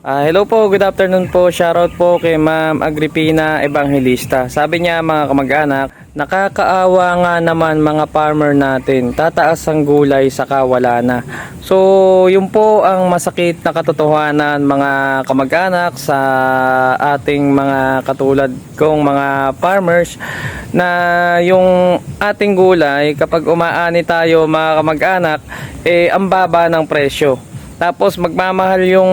Ah, hello po, good afternoon po. Shoutout po kay Ma'am Agripina Evangelista. Sabi niya mga kamag-anak, nakakaawa nga naman mga farmer natin. Tataas ang gulay saka wala na. So, yun po ang masakit na katotohanan mga kamag-anak sa ating mga katulad kong mga farmers na yung ating gulay kapag umaani tayo mga kamag-anak eh ang baba ng presyo. Tapos magmamahal yung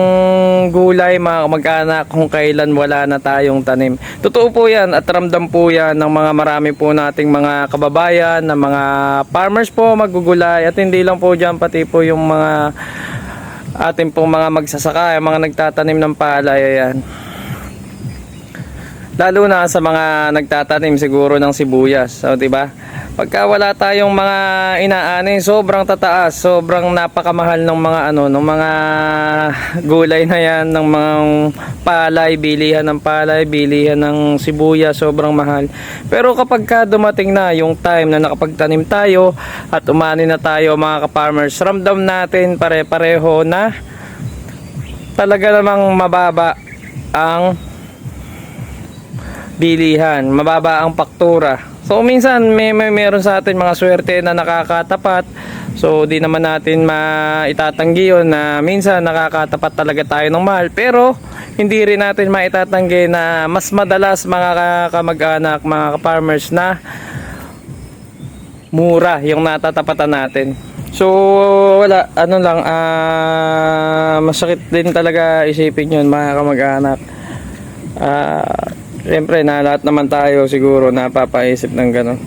gulay mga kamag-anak kung kailan wala na tayong tanim. Totoo po yan at ramdam po yan ng mga marami po nating mga kababayan, ng mga farmers po magugulay at hindi lang po dyan pati po yung mga ating pong mga magsasaka, yung mga nagtatanim ng palay ayan. Lalo na sa mga nagtatanim siguro ng sibuyas, so 'di ba? Pagka wala tayong mga inaani, sobrang tataas, sobrang napakamahal ng mga ano, ng mga gulay na 'yan, ng mga palay, bilihan ng palay, bilihan ng sibuyas, sobrang mahal. Pero kapag ka dumating na yung time na nakapagtanim tayo at umani na tayo mga ka-farmers, ramdam natin pare-pareho na talaga namang mababa ang bilihan, mababa ang paktura. So minsan may, may meron sa atin mga swerte na nakakatapat. So di naman natin maitatanggi yun na minsan nakakatapat talaga tayo ng mahal. Pero hindi rin natin maitatanggi na mas madalas mga ka- kamag-anak, mga farmers na mura yung natatapatan natin. So wala, ano lang, ah masakit din talaga isipin yun mga kamag-anak. Ah, Siyempre na lahat naman tayo siguro napapaisip ng gano'n.